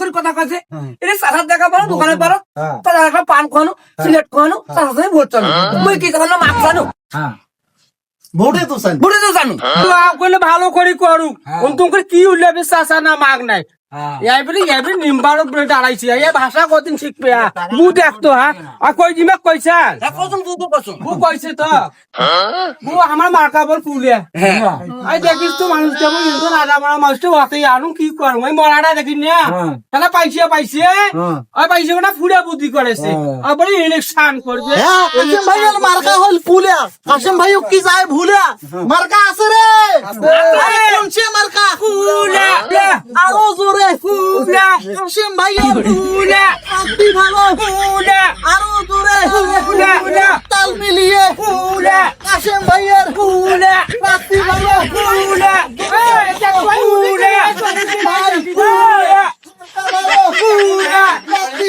করে কথা কাছে এটা চাষার দেখা পারো দোকানে পারো তার তাহলে একটা পান খাওয়ানো সিলেট খাওয়ানো চাষার সঙ্গে ভোট চানো মুই কি খানো মাছ খানো ভোটে তো জানো ভোটে তো জানো করলে ভালো করে করুক। তুমি করে কি উঠলে চাষা না মাগ নাই। এই বলে এই বলে নিম্বার এই ভাষা কদিন শিখবে হ্যাঁ? দেখতো হ্যাঁ? আর কই দিমে কইছা? কসম বুকু কসম বু কইছে তো। বু আমার মার্কা বল ফুলে। হ্যাঁ। আই দেখিস তো মানুষ কেমন কিন্তু রাজা মারা মানুষটা ওকে আনু কি করব ওই মরাটা দেখি না? তাহলে পাইছে পাইছে। ওই পাইছে ওটা ফুলে বুদ্ধি করেছে। আবার ইলেকশন করবে। হ্যাঁ ভাই মার্কা হল ফুলিয়া কাশিম ভাই কি যায় ভুলিয়া মার্কা আছে রে আরে কোনছে মার্কা ফুলিয়া আরও জোরে ফুলিয়া কাশিম ভাই ফুলিয়া আপনি ভালো ফুলিয়া আরও জোরে ফুলিয়া তাল মিলিয়ে ফুলিয়া কাশিম ভাইয়ের ফুলিয়া আপনি ভালো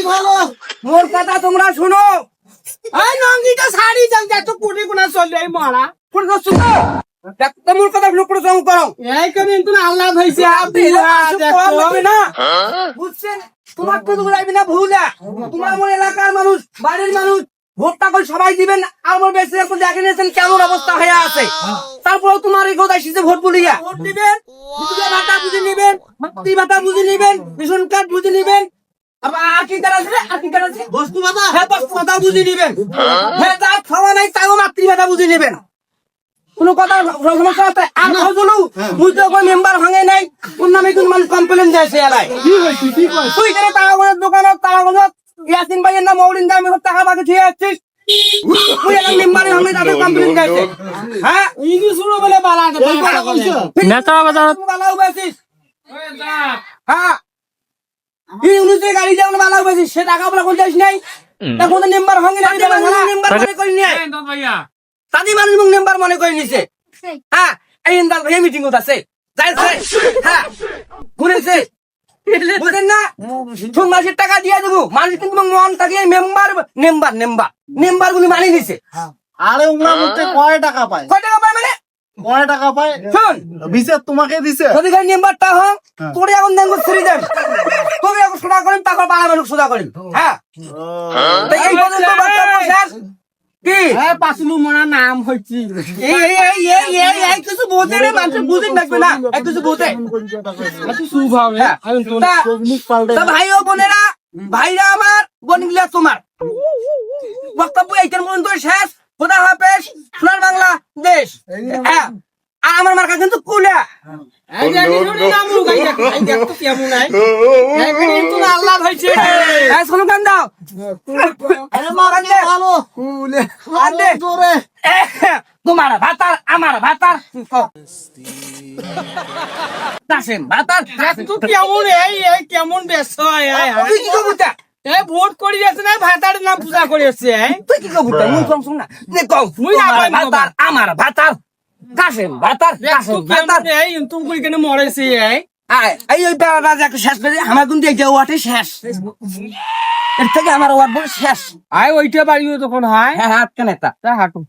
ভালো। মোর কথা তোমরা শুনো। এই নঙ্গিটা শাড়ি যান যত কোটি কোনা চলে মরা। কোন দেখো কথা লোক করে করো। এই কেন কিন্তু আল্লাহ হইছে আপনি না? বুঝছেন? তোমার তো তুমি না ভুলা। তোমার আমার এলাকার মানুষ বাড়ির মানুষ ভোটটা করে সবাই দিবেন আমার বেশি এখন দেখে নিয়েছেন কেমন অবস্থা হয়ে আছে। তারপরে তোমার এই কথা এসেছে ভোট বলিয়া। ভোট দিবেন ভাতা বুঝে নিবেন মাতৃ ভাতা বুঝে নিবেন রেশন কার্ড বুঝে নিবেন। বস্তু বাবা হ্যাঁ বস্তু ভাতা বুঝে নিবেন। হ্যাঁ? যা খাওয়া নাই তাও মাতৃ ভাতা বুঝে নেবেন। কোনো কথা সমস্যা আছে আর হজলু মুই তো কোনো মেম্বার ভাঙে নাই। কোন নামে কোন মানুষ কমপ্লেন দিয়েছে এলাই। তুই কেন তারাগঞ্জের দোকানত তারাগঞ্জত ইয়াসিন ভাইয়ের নাম মৌলিন দামে টাকা বাকি এলাম মেম্বারে ভাঙে কমপ্লেন দিয়েছে। হ্যাঁ? ইগি শুনো বলে বালা এই কথা বলছো। নেতা বাজার তুই বালাও হ্যাঁ? এই গাড়ি সে টাকা বলা কোন যাইস নাই? তো মেম্বার ভাঙে নাই মেম্বার করি নাই ভাইয়া। তাদি মানুষ মুখ মেম্বার মনে করে নিছে। হ্যাঁ এই ইন্দাল ভাই মিটিং আছে। যাই যাই। হ্যাঁ শুনেছে? বুঝলেন না? ছয় মাসের টাকা দিয়ে দেবো। মানুষ কিন্তু মন থাকে মেম্বার মেম্বার মেম্বার মেম্বার গুলি মানি নিছে। আরে উমরা মধ্যে কয় টাকা পায়? কয় টাকা পায় মানে? কয় টাকা পায়? শোন। বিচার তোমাকে দিছে? যদি খালি মেম্বারটা হন তোরে এখন দেন দেন। তোরে এখন সোজা করেন তারপর বাড়া মানুষ সোজা করেন হ্যাঁ। এই পর্যন্ত। কি? হ্যাঁ নাম হইছি এই এই এই এই এই এই কিছু বোঝে রে মানুষ বুঝেন থাকবে না। এই কিছু বোঝে আচ্ছা শুভ হবে। তা- তা ভাই ও বোনেরা ভাইরা আমার বোনগুলা তোমার বক্তব্য এইখান পর্যন্ত শেষ। খোদা হাফেজ সোনার বাংলা দেশ। হ্যাঁ আমার মার্কা কিন্তু কুলা। হ্যাঁ। এ, তোমার ভাতার আমার ভাতার। কাসেম ভাতার কেমন এই কেমন এই ভোট করি আছে না ভাতার নাম পূজা করে আছে তুই কি কবুতা মুই কম শুন না। নে মুই তোমার ভাতার আমার ভাতার। ভাতার ভাতার এই তুমি কই কেন মরেছে এই? এই ওই বেড়াটা যে শেষ করে আমার কিন্তু ওয়াটে শেষ। এর থেকে আমার ওয়াট বল শেষ। আয় ওইটা বাড়িও তখন হয়। হ্যাঁ হাত কেন এটা তা হাঁটু।